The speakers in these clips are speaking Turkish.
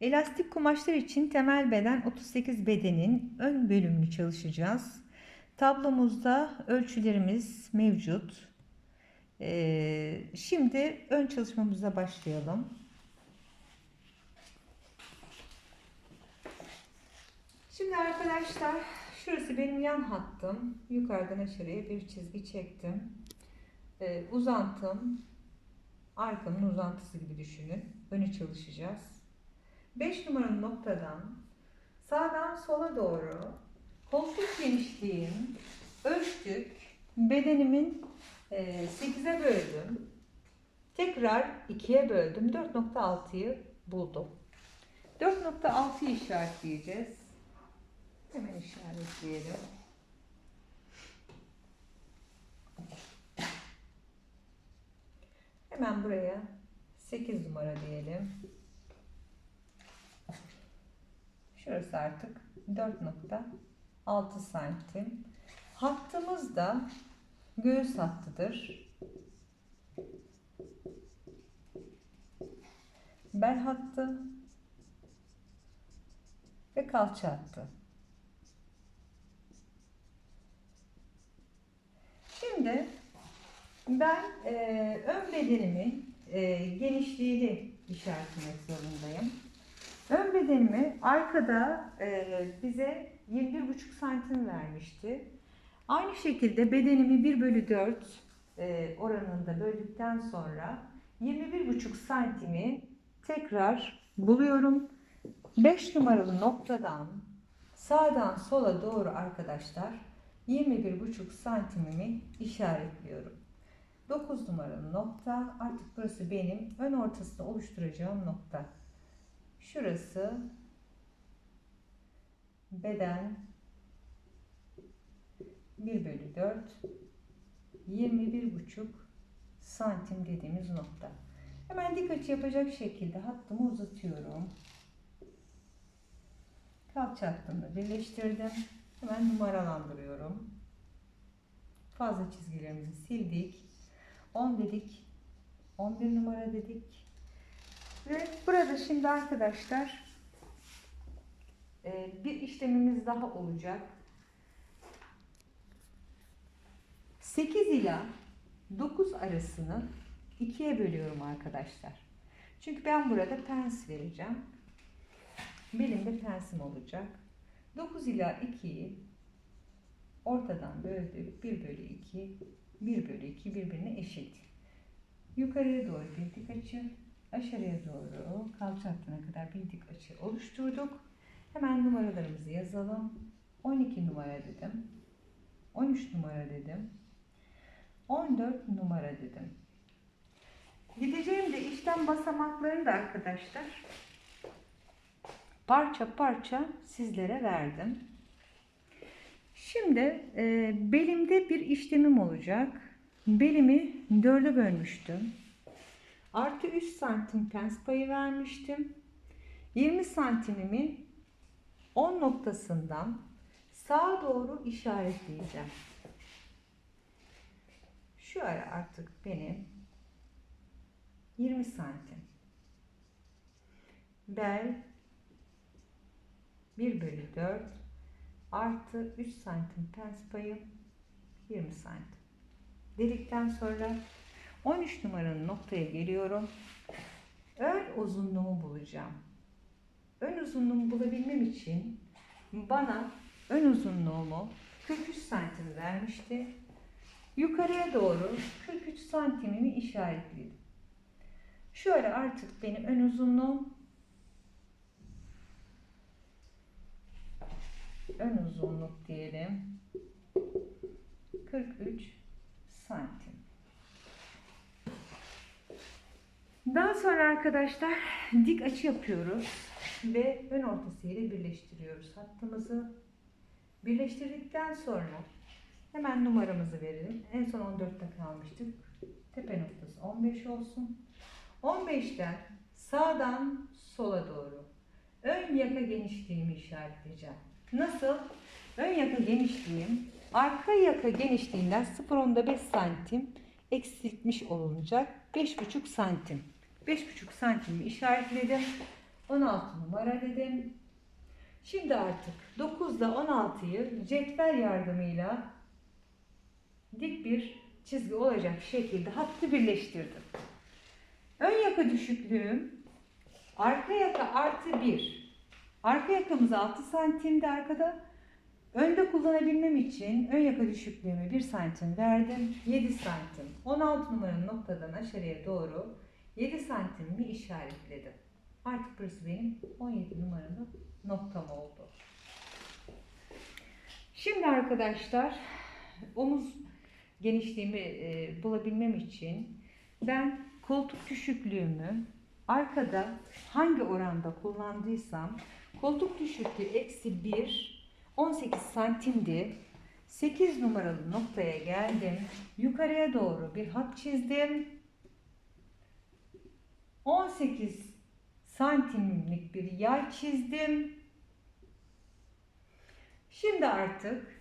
Elastik kumaşlar için temel beden 38 bedenin ön bölümünü çalışacağız. Tablomuzda ölçülerimiz mevcut. Ee, şimdi ön çalışmamıza başlayalım. Şimdi arkadaşlar şurası benim yan hattım. Yukarıdan aşağıya bir çizgi çektim. Ee, uzantım arkanın uzantısı gibi düşünün. Önü çalışacağız. 5 numaralı noktadan sağdan sola doğru koltuk genişliğim ölçtük. Bedenimin 8'e böldüm. Tekrar 2'ye böldüm. 4.6'yı buldum. 4.6'yı işaretleyeceğiz. Hemen işaretleyelim. Hemen buraya 8 numara diyelim. Şurası artık 4.6 santim. Hattımız da göğüs hattıdır. Bel hattı ve kalça hattı. Şimdi ben e, ön bedenimin e, genişliğini işaretlemek zorundayım. Ön bedenimi arkada e, bize 21,5 santim vermişti. Aynı şekilde bedenimi 1 bölü 4 e, oranında böldükten sonra 21,5 santimi tekrar buluyorum. 5 numaralı noktadan sağdan sola doğru arkadaşlar 21,5 santimimi işaretliyorum. 9 numaralı nokta artık burası benim ön ortasını oluşturacağım nokta. Şurası beden 1 bölü 4 21,5 santim dediğimiz nokta. Hemen dik açı yapacak şekilde hattımı uzatıyorum. Kalça hattımla birleştirdim. Hemen numaralandırıyorum. Fazla çizgilerimizi sildik. 10 dedik. 11 numara dedik. Ve burada şimdi arkadaşlar e, bir işlemimiz daha olacak. 8 ila 9 arasını ikiye bölüyorum arkadaşlar. Çünkü ben burada pens vereceğim. Benim de pensim olacak. 9 ila 2'yi ortadan böldük. 1 bölü 2, 1 bölü 2 birbirine eşit. Yukarıya doğru bir dik açı, aşağıya doğru kalça hattına kadar bir açı oluşturduk. Hemen numaralarımızı yazalım. 12 numara dedim. 13 numara dedim. 14 numara dedim. Gideceğim de işlem basamaklarını da arkadaşlar parça parça sizlere verdim. Şimdi e, belimde bir işlemim olacak. Belimi dörde bölmüştüm. Artı 3 santim pens payı vermiştim. 20 santimimi 10 noktasından sağa doğru işaretleyeceğim. Şu ara artık benim 20 santim. Bel 1 bölü 4 artı 3 santim pens payım 20 santim. Dedikten sonra 13 numaranın noktaya geliyorum. Ön uzunluğumu bulacağım. Ön uzunluğumu bulabilmem için bana ön uzunluğumu 43 santim vermişti. Yukarıya doğru 43 santimimi işaretledim. Şöyle artık benim ön uzunluğum ön uzunluk diyelim 43 santim. Daha sonra arkadaşlar dik açı yapıyoruz ve ön ortası ile birleştiriyoruz hattımızı. Birleştirdikten sonra hemen numaramızı verelim. En son 14'te kalmıştık. Tepe noktası 15 olsun. 15'ten sağdan sola doğru ön yaka genişliğimi işaretleyeceğim. Nasıl? Ön yaka genişliğim arka yaka genişliğinden 0.5 santim eksiltmiş olunacak. 5.5 santim. 5.5 santimi işaretledim. 16 numara dedim. Şimdi artık 9 ile 16'yı cetvel yardımıyla dik bir çizgi olacak şekilde hattı birleştirdim. Ön yaka düşüklüğüm arka yaka artı 1. Arka yakamız 6 santimdi arkada. Önde kullanabilmem için ön yaka düşüklüğümü 1 santim verdim. 7 santim. 16 numaranın noktadan aşağıya doğru 7 santimimi işaretledim. Artık burası benim 17 numaralı noktam oldu. Şimdi arkadaşlar omuz genişliğimi e, bulabilmem için ben koltuk düşüklüğümü arkada hangi oranda kullandıysam koltuk düşüklüğü eksi 1 18 santimdi. 8 numaralı noktaya geldim. Yukarıya doğru bir hat çizdim. 18 santimlik bir yay çizdim. Şimdi artık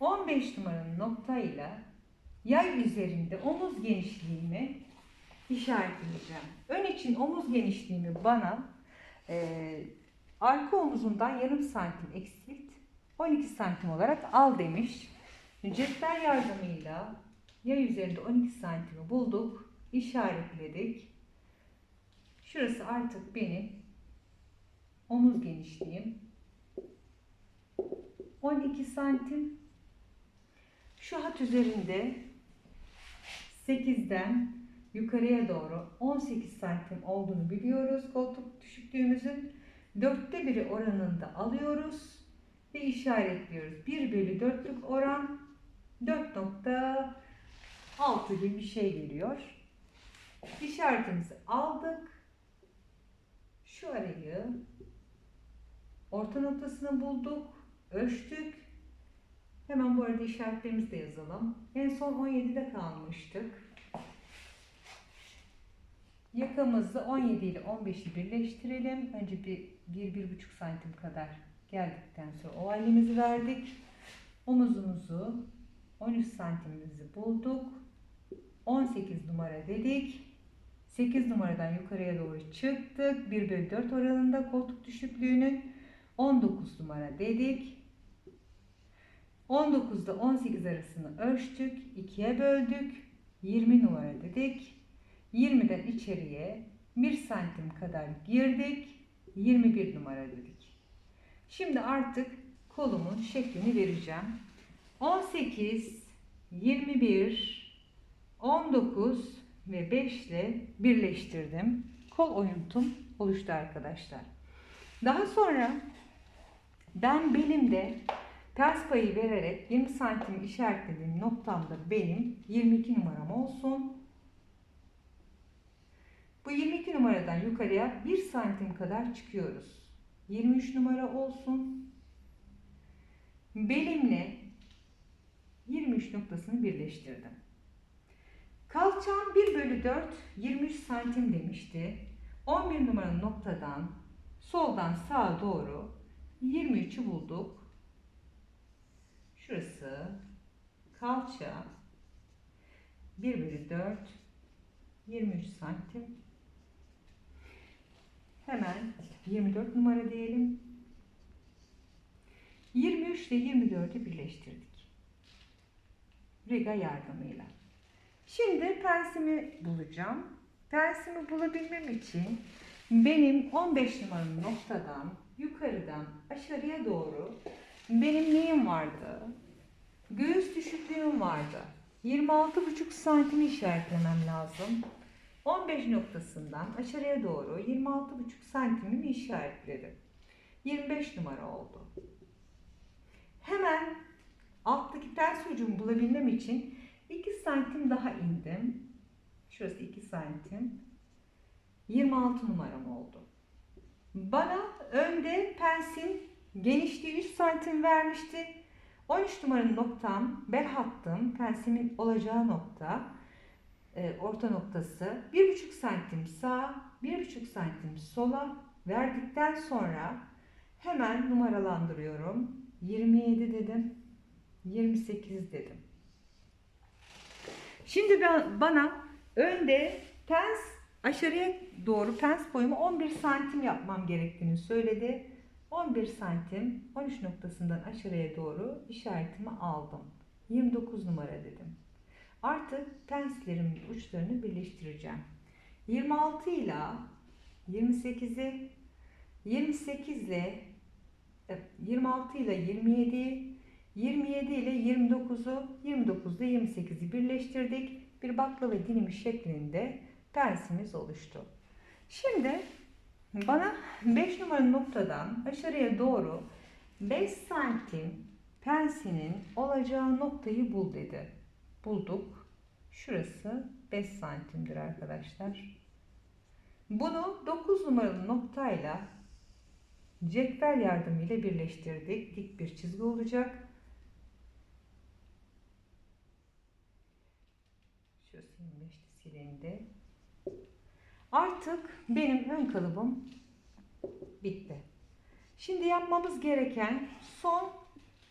15 numaralı noktayla yay üzerinde omuz genişliğimi işaretleyeceğim. Ön için omuz genişliğimi bana e, arka omuzundan yarım santim eksilt 12 santim olarak al demiş. Cetvel yardımıyla yay üzerinde 12 santimi bulduk, işaretledik. Şurası artık benim omuz genişliğim. 12 santim. Şu hat üzerinde 8'den yukarıya doğru 18 santim olduğunu biliyoruz koltuk düşüklüğümüzün. Dörtte biri oranında alıyoruz ve işaretliyoruz. 1 bölü 4'lük oran 4.6 gibi bir şey geliyor. İşaretimizi aldık. Şu arayı orta noktasını bulduk. Ölçtük. Hemen bu arada işaretlerimizi de yazalım. En son 17'de kalmıştık. Yakamızı 17 ile 15'i birleştirelim. Önce bir 1-1,5 santim kadar geldikten sonra o halimizi verdik. Omuzumuzu 13 santimimizi bulduk. 18 numara dedik. 8 numaradan yukarıya doğru çıktık. 1 bölü 4 oranında koltuk düşüklüğünün 19 numara dedik. 19'da 18 arasını ölçtük. 2'ye böldük. 20 numara dedik. 20'den içeriye 1 santim kadar girdik. 21 numara dedik. Şimdi artık kolumun şeklini vereceğim. 18, 21, 19 ve 5 ile birleştirdim. Kol oyuntum oluştu arkadaşlar. Daha sonra ben belimde ters payı vererek 20 santim işaretlediğim noktamda benim 22 numaram olsun. Bu 22 numaradan yukarıya 1 santim kadar çıkıyoruz. 23 numara olsun. Belimle 23 noktasını birleştirdim. Kalçam 1 bölü 4 23 santim demişti. 11 numaralı noktadan soldan sağa doğru 23'ü bulduk. Şurası kalça 1 bölü 4 23 santim. Hemen 24 numara diyelim. 23 ile 24'ü birleştirdik. Riga yardımıyla. Şimdi pensimi bulacağım. Pensimi bulabilmem için benim 15 numaralı noktadan yukarıdan aşağıya doğru benim neyim vardı? Göğüs düşüklüğüm vardı. 26,5 santim işaretlemem lazım. 15 noktasından aşağıya doğru 26,5 santimimi işaretledim. 25 numara oldu. Hemen alttaki ters ucumu bulabilmem için 2 santim daha indim. Şurası 2 santim. 26 numaram oldu. Bana önde pensin genişliği 3 santim vermişti. 13 numaranın noktam, bel hattım, pensimin olacağı nokta, e, orta noktası 1,5 santim sağ, 1,5 santim sola verdikten sonra hemen numaralandırıyorum. 27 dedim, 28 dedim. Şimdi ben, bana önde pens aşağıya doğru pens boyumu 11 santim yapmam gerektiğini söyledi. 11 santim 13 noktasından aşağıya doğru işaretimi aldım. 29 numara dedim. Artık penslerimin uçlarını birleştireceğim. 26 ile 28'i 28 ile 26 ile 27 27 ile 29'u 29 ile 28'i birleştirdik. Bir baklava dilimi şeklinde pensimiz oluştu. Şimdi bana 5 numaralı noktadan aşağıya doğru 5 santim pensinin olacağı noktayı bul dedi. Bulduk. Şurası 5 santimdir arkadaşlar. Bunu 9 numaralı noktayla cetvel yardımıyla birleştirdik. Dik bir çizgi olacak. Şurası 25'te silindi. Artık benim ön kalıbım bitti. Şimdi yapmamız gereken son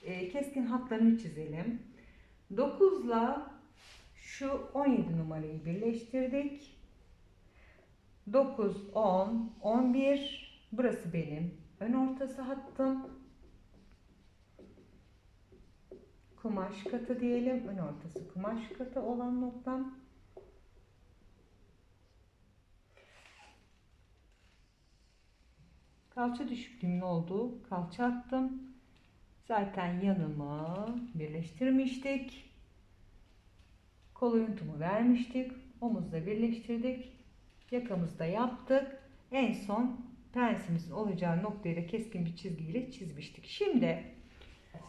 e, keskin hatlarını çizelim. 9 ile şu 17 numarayı birleştirdik. 9, 10, 11. Burası benim ön ortası hattım. Kumaş katı diyelim. Ön ortası kumaş katı olan noktam. Kalça düşüklüğümün olduğu kalça attım. Zaten yanımı birleştirmiştik. Kol oyuntumu vermiştik. Omuzla birleştirdik. Yakamızda yaptık. En son pensimizin olacağı noktayı da keskin bir çizgiyle çizmiştik. Şimdi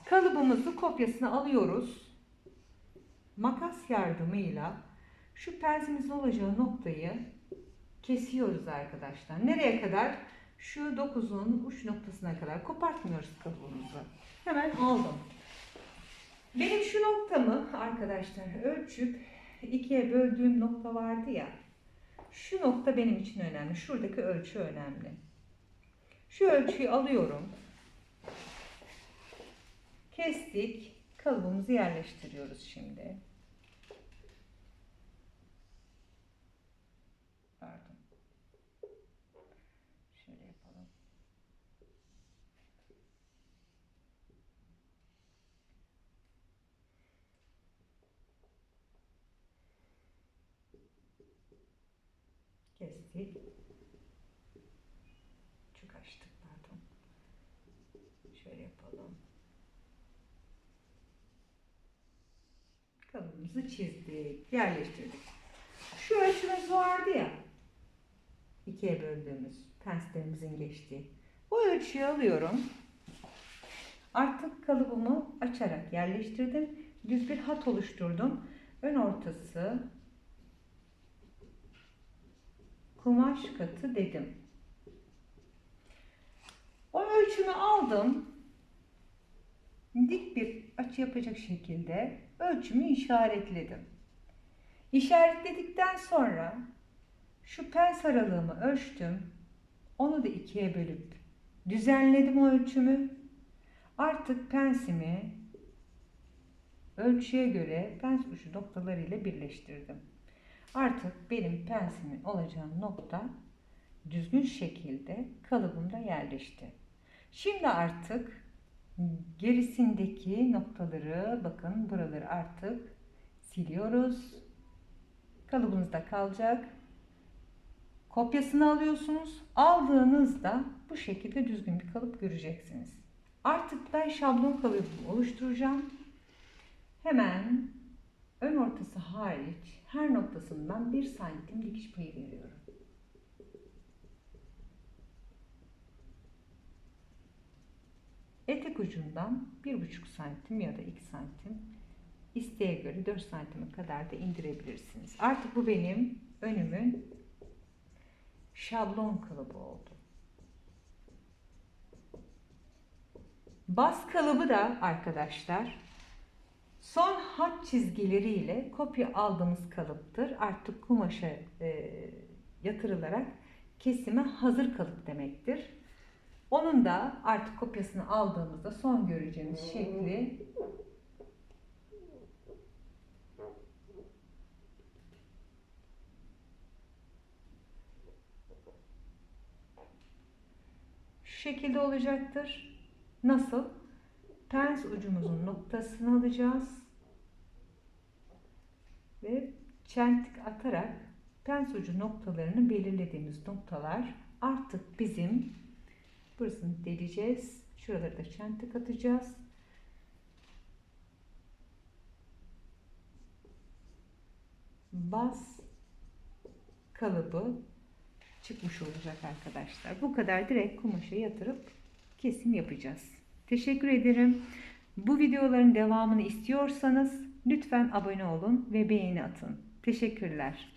kalıbımızı kopyasını alıyoruz. Makas yardımıyla şu pensimizin olacağı noktayı kesiyoruz arkadaşlar. Nereye kadar? Şu 9'un uç noktasına kadar kopartmıyoruz kalıbımızı. Hemen aldım. Benim şu noktamı arkadaşlar ölçüp ikiye böldüğüm nokta vardı ya. Şu nokta benim için önemli. Şuradaki ölçü önemli. Şu ölçüyü alıyorum. Kestik. Kalıbımızı yerleştiriyoruz şimdi. Pardon. Şöyle yapalım. Kestik. Çok açtık pardon. Şöyle yapalım. Kalıbımızı çizdik, yerleştirdik. Şu ölçümüz vardı ya. ikiye böldüğümüz penslerimizin geçtiği. O ölçüyü alıyorum. Artık kalıbımı açarak yerleştirdim. Düz bir hat oluşturdum. Ön ortası kumaş katı dedim. O ölçümü aldım. Dik bir açı yapacak şekilde ölçümü işaretledim. İşaretledikten sonra şu pens aralığımı ölçtüm. Onu da ikiye bölüp düzenledim o ölçümü. Artık pensimi ölçüye göre pens ucu noktalarıyla birleştirdim. Artık benim pensimin olacağı nokta düzgün şekilde kalıbımda yerleşti. Şimdi artık gerisindeki noktaları bakın buraları artık siliyoruz. Kalıbınızda kalacak. Kopyasını alıyorsunuz. Aldığınızda bu şekilde düzgün bir kalıp göreceksiniz. Artık ben şablon kalıbımı oluşturacağım. Hemen ön ortası hariç her noktasından 1 santim dikiş payı veriyorum. Etek ucundan 1,5 santim ya da 2 santim isteğe göre 4 santime kadar da indirebilirsiniz. Artık bu benim önümün şablon kalıbı oldu. Bas kalıbı da arkadaşlar Son hat çizgileriyle kopya aldığımız kalıptır. Artık kumaşa e, yatırılarak kesime hazır kalıp demektir. Onun da artık kopyasını aldığımızda son göreceğimiz şekli şu şekilde olacaktır. Nasıl? Pens ucumuzun noktasını alacağız. Ve çentik atarak pens ucu noktalarını belirlediğimiz noktalar artık bizim burasını deleceğiz. Şuraları da çentik atacağız. Bas kalıbı çıkmış olacak arkadaşlar. Bu kadar direkt kumaşa yatırıp kesim yapacağız. Teşekkür ederim. Bu videoların devamını istiyorsanız lütfen abone olun ve beğeni atın. Teşekkürler.